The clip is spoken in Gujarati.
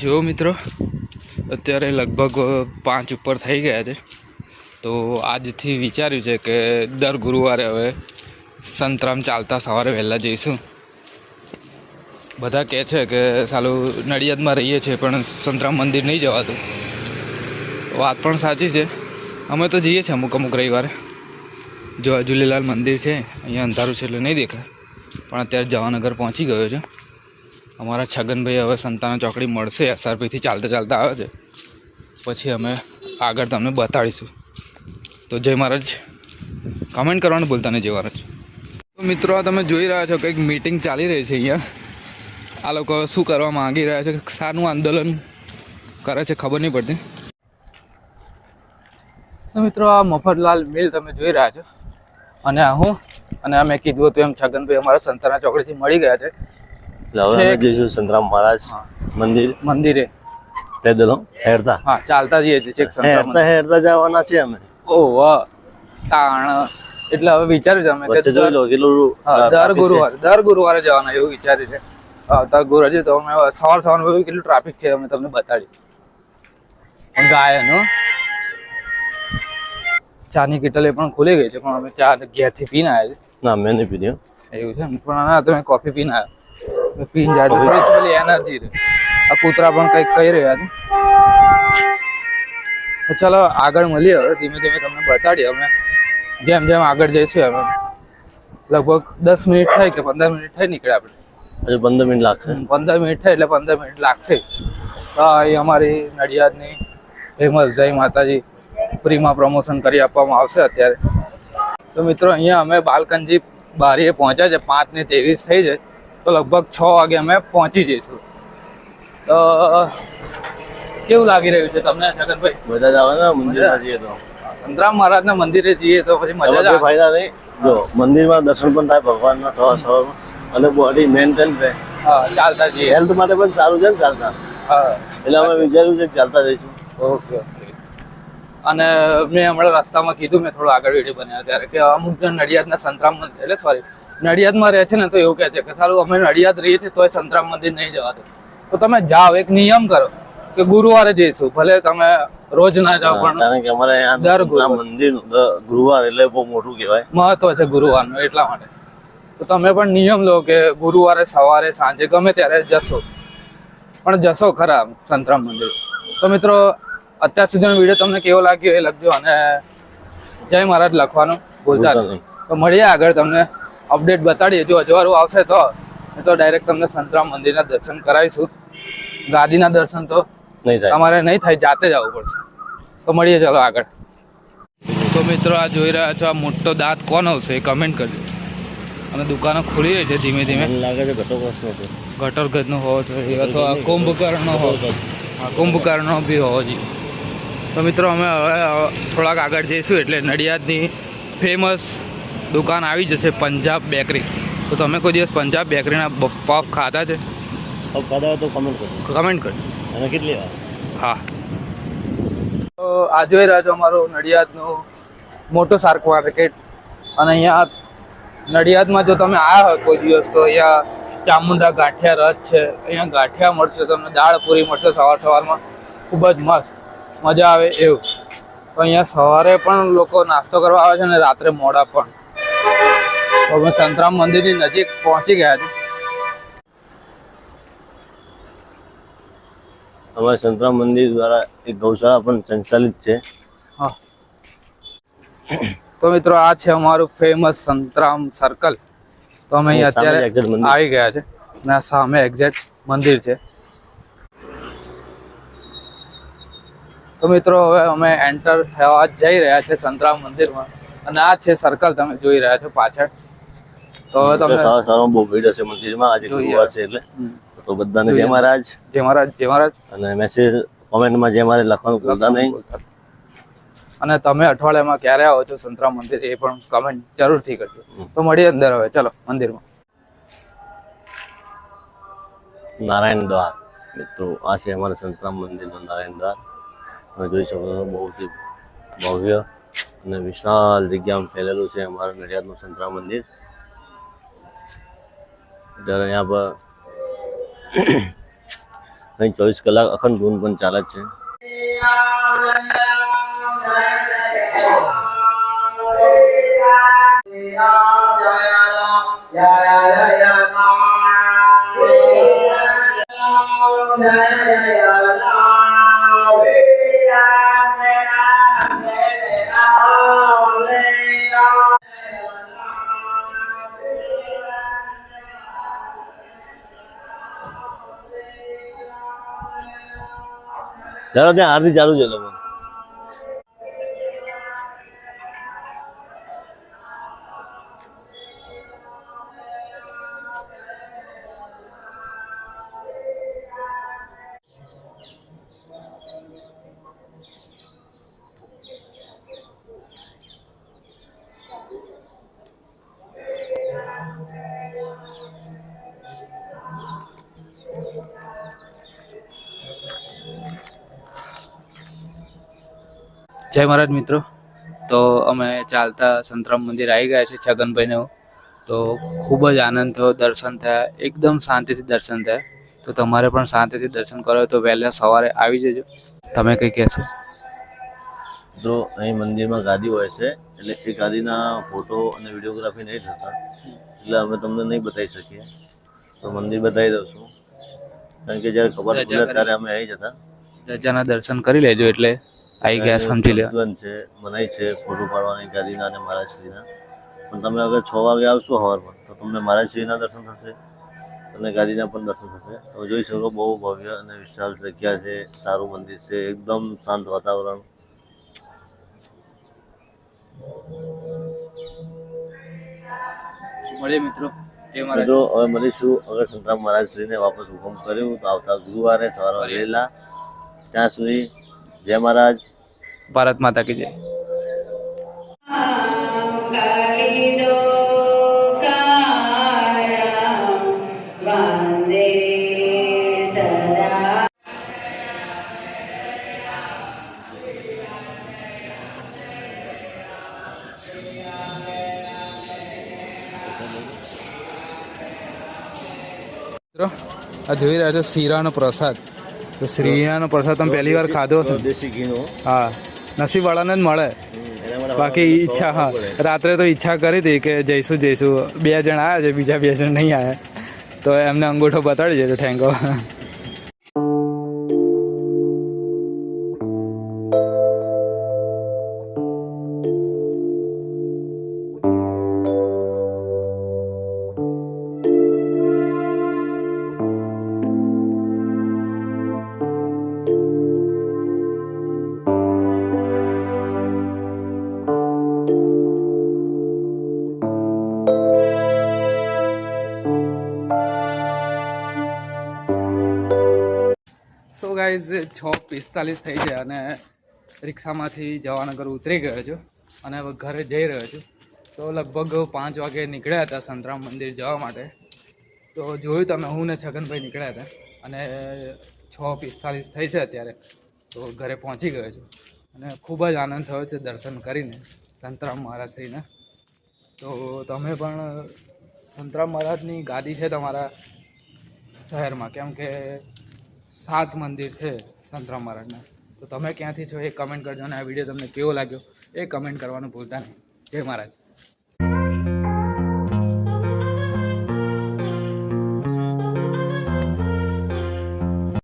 જો મિત્રો, અત્યારે લગભગ પાંચ ઉપર થઈ ગયા છે. તો આજથી વિચાર્યું છે કે દર ગુરુવારે હવે સંતરામ ચાલતા સવારે વહેલા જઈશું. બધા કહે છે કે સાલું નડિયાદમાં રહીએ છીએ, પણ સંતરામ મંદિર નહીં જવાતું. વાત પણ સાચી છે. અમે તો જઈએ છીએ અમુક અમુક રવિવારે. જો ઝૂલેલાલ મંદિર છે, અહીંયા અંધારું છે એટલે નહીં દેખાય. પણ અત્યારે જવાનગર પહોંચી ગયો છે. અમારા છગનભાઈ હવે સંતાના ચોકડી મળશે એસઆરપીથી ચાલતા ચાલતા આવે છે. પછી અમે આગળ તમને બતાડીશું. તો જય મહારાજ. કમેન્ટ કરવાનું ભૂલતા નહીં, જય મહારાજ. તો મિત્રો તમે જોઈ રહ્યા છો કંઈક મિટિંગ ચાલી રહી છે અહીંયા. આ લોકો શું કરવા માંગી રહ્યા છે, શાનું આંદોલન કરે છે, ખબર નહીં પડતી. તો મિત્રો, આ મફતલાલ મિલ તમે જોઈ રહ્યા છો. અને આ હું, અને અમે કીધું હતું એમ છગનભાઈ અમારા સંતાના ચોકડીથી મળી ગયા છે. એટલે હવે અમે જઈશું સંતરામ મહારાજ મંદિર. મંદિરે. પેદલો હેરતા. હા ચાલતા જઈએ છીએ હેરતા હેરતા જવાના છે અમે. ઓહ વાહ. તાણ. એટલે હવે વિચાર્યું છે અમે વચ્ચે જોઈ લો કેટલું દર ગુરુવારે દર ગુરુવારે જવાના એવું વિચાર્યું છે. આવતા ગુરુવારે તો અમે સવાર સવારમાં કેટલું ટ્રાફિક છે અમે તમને બતાડી ગાયનો. ચાની કિટલ એ પણ ખુલી ગઈ છે પણ અમે ચા ઘેરથી પીને આવ્યા ના મેં નહીં પીધી એવું છે પણ ના તમે કોફી પીને આવ્યા. પીને જાય થોડી પેલી એનર્જી રહે. આ કૂતરા પણ કંઈક કહી રહ્યા છે. ચાલો આગળ મળીએ હવે ધીમે ધીમે તમને બતાડીએ અમે. જેમ જેમ આગળ જઈશું અમે લગભગ દસ મિનિટ થાય કે પંદર મિનિટ થાય નીકળે આપણે? હજુ પંદર મિનિટ લાગશે. પંદર મિનિટ થાય એટલે પંદર મિનિટ લાગશે. તો અહીં અમારી નડિયાદની ફેમસ જય માતાજી. ફ્રીમાં પ્રમોશન કરી આપવામાં આવશે અત્યારે. તો મિત્રો અહીંયા અમે બાલકનજી બારીએ પહોંચ્યા છે. પાંચ ને ત્રેવીસ થઈ છે. તો લગભગ છ વાગે અમે પહોંચી જઈશું. તો કેવું લાગી રહ્યું છે તમને છગનભાઈ બધા જ આવે ને મંદિરમાં જઈએ તો. સંતરામ મહારાજના મંદિરે જઈએ તો પછી મજા જ ફાયદા નહીં. જો મંદિરમાં દર્શન પણ થાય ભગવાનના સવાર સવારમાં અને બોડી મેન્ટેન રહે. હા ચાલતા જઈએ. હેલ્થ માટે પણ સારું છે ને ચાલતા. હા. એટલે અમે વિચાર્યું છે ચાલતા જઈશું. Okay okay. અને મેં હમણાં રસ્તામાં કીધું મેં થોડું આગળ વીડિયો બનાવ્યો ત્યારે કે અમુક જણ નડિયાદના સંતરામ મંદિર એટલે સોરી નડિયાદમાં રહે છે ને તો એવું કહે છે કે સારું અમે નડિયાદ રહીએ છીએ તોય સંતરામ મંદિર નહીં જવાતું. તો તમે જાઓ એક નિયમ કરો કે ગુરુવારે જઈશું ભલે તમે રોજ ના જાઓ પણ કારણ કે અમારે દર મંદિર ગુરુવાર. એટલે બહુ મોટું કહેવાય. મહત્વ છે ગુરુવારનું એટલા માટે. તો તમે પણ નિયમ લો કે ગુરુવારે સવારે સાંજે ગમે ત્યારે જશો. પણ જશો ખરા સંતરામ મંદિર. તો મિત્રો અત્યાર સુધીનો વીડિયો તમને કેવો લાગ્યો એ લખજો અને જય મહારાજ લખવાનું ભૂલતા નહીં. તો મળીએ આગળ તમને. અપડેટ બતાડીએ. જો અજવાળું આવશે તો તો ડાયરેક્ટ તમને સંતરામ મંદિરના દર્શન કરાવીશું. ગાદીના દર્શન તો નહીં થાય. તમારે નહીં થાય જાતે જ આવવું પડશે. તો મળીએ ચાલો આગળ. તો મિત્રો આ જોઈ રહ્યા છો આ મોટો દાંત કોણ આવશે એ કમેન્ટ કરજો. અને દુકાનો ખુલી રહી છે ધીમે ધીમે. લાગે છે ગટર ગજનો હોવો જોઈએ અથવા કુંભકર્ણનો હોવો હા કુંભકર્ણનો બી હોવો જોઈએ. તો મિત્રો અમે હવે થોડાક આગળ જઈશું એટલે નડિયાદની ફેમસ દુકાન આવી જશે પંજાબ બેકરી. તો તમે કોઈ દિવસ પંજાબ બેકરીના પફ ખાધા છે? ખાધા હોય તો કમેન્ટ કરો કમેન્ટ કરજો. અને કેટલી વાર? હા. તો આ જોઈ રહ્યા છો અમારું નડિયાદનું મોટું શાર્ક માર્કેટ. અને અહીંયા નડિયાદમાં જો તમે આવ્યા હોય કોઈ દિવસ તો અહીંયા ચામુંડા ગાંઠિયા રથ છે. અહીંયા ગાંઠિયા મળશે તમને દાળ પૂરી મળશે સવાર સવારમાં. ખૂબ જ મસ્ત. મજા આવે એવું. તો અહીંયા સવારે પણ લોકો નાસ્તો કરવા આવે છે અને રાત્રે મોડા પણ. સંતરામ મંદિરની નજીક પહોંચી ગયા છે. અમારા સંતરામ મંદિર દ્વારા એક ગૌશાળા પણ સંચાલિત છે. તો મિત્રો આ છે અમારું ફેમસ સંતરામ સર્કલ તો અમે અહીં અત્યારે આવી ગયા છે અને આ સામે એક્ઝેક્ટ મંદિર છે. તો મિત્રો હવે અમે એન્ટર થવા જઈ રહ્યા છે સંતરામ મંદિરમાં. અને આ છે સર્કલ તમે જોઈ રહ્યા છો પાછળ. તો હવે તમે સવાર સવારમાં બહુ ભીડ હશે મંદિરમાં. આજે. ગુરુવાર છે એટલે. તો બધાને. જય મહારાજ. જય મહારાજ જય મહારાજ. અને મેસેજ કોમેન્ટમાં જય મહારાજ લખવાનું ભૂલતા નહીં. અને તમે અઠવાડિયામાં ક્યારે આવો છો સંતરા મંદિર એ પણ કમેન્ટ જરૂરથી કરજો. તો મળીએ અંદર હવે. ચલો મંદિરમાં. નારાયણ દ્વાર. મિત્રો આ છે અમારા સંતરામ મંદિરનું નારાયણ દ્વાર. તમે જોઈ શકો છો બહુ જ ભવ્ય અને વિશાળ જગ્યામાં ફેલેલું છે અમારું નડિયાદનું સંતરામ મંદિર. જ્યારે અહીંયા પર અહીં ચોવીસ કલાક અખંડ ધૂન પણ ચાલે છે ચાલો ત્યાં આરતી ચાલુ છે લોકો જય મહારાજ મિત્રો. તો અમે ચાલતા સંતરામ મંદિર આવી ગયા છે છગનભાઈને. તો ખૂબ જ આનંદ થયો દર્શન થયા એકદમ શાંતિથી દર્શન થયા. તો તમારે પણ શાંતિથી દર્શન કરો તો વહેલા સવારે આવી જજો. તમે કંઈ કહેશો? મિત્રો અહીં મંદિરમાં ગાદી હોય છે એટલે એ ગાદીના ફોટો અને વિડીયોગ્રાફી નહીં થતા. એટલે અમે તમને નહીં બતાવી શકીએ. તો મંદિર બતાવી દઉં છું. કારણ કે જ્યારે ખબર ત્યારે અમે આવી જતા. ધજાના દર્શન કરી લેજો એટલે. આવી ગયા સમજી લેવા છે મનાઈ છે ફોટો પાડવાની ગાદીના અને મહારાજશ્રીના પણ તમે અગર છ વાગે આવશો સવારમાં તો તમને મહારાજશ્રીના દર્શન થશે અને ગાદીના પણ દર્શન થશે. તમે જોઈ શકો બહુ ભવ્ય અને વિશાળ જગ્યા છે સારું મંદિર છે એકદમ શાંત વાતાવરણ. મળીએ મિત્રો. મિત્રો હવે મળીશું. અગર સંતરામ મહારાજશ્રીને વાપસ હુકમ કર્યું તો આવતા ગુરુવારે સવારે વહેલા ત્યાં સુધી જય મહારાજ. ભારત માતા કી જય. આ જોઈ રહ્યા છો શીરાનો પ્રસાદ. તો શ્રીયાનો પ્રસાદ તમે પહેલી વાર ખાધો હશે? દેશી ઘીનો. હા. નસીબવાળાને જ મળે. બાકી ઈચ્છા હા. રાત્રે તો ઈચ્છા કરી હતી કે જઈશું જઈશું. બે જણ આવ્યા છે બીજા બે જણ નહીં આવ્યા તો એમને અંગૂઠો બતાડી દેજો ઠેંગો. સો ગાઈઝ છ પિસ્તાલીસ થઈ છે અને રિક્ષામાંથી જવાનગર ઉતરી ગયો છું અને હવે ઘરે જઈ રહ્યો છું. તો લગભગ પાંચ વાગે નીકળ્યા હતા સંતરામ મંદિર જવા માટે. તો જોયું તમે હું ને છગનભાઈ નીકળ્યા હતા અને છ પિસ્તાલીસ થઈ છે અત્યારે. તો ઘરે પહોંચી ગયો છું અને ખૂબ જ આનંદ થયો છે દર્શન કરીને સંતરામ મહારાજશ્રીને. તો તમે પણ સંતરામ મહારાજની ગાદી છે તમારા શહેરમાં, કેમ કે સાત મંદિર છે સંતરામ મહારાજના તો તમે ક્યાંથી છો એ કમેન્ટ કરજો અને આ વીડિયો તમને કેવો લાગ્યો એ કમેન્ટ કરવાનું ભૂલતા નહીં. જય મહારાજ.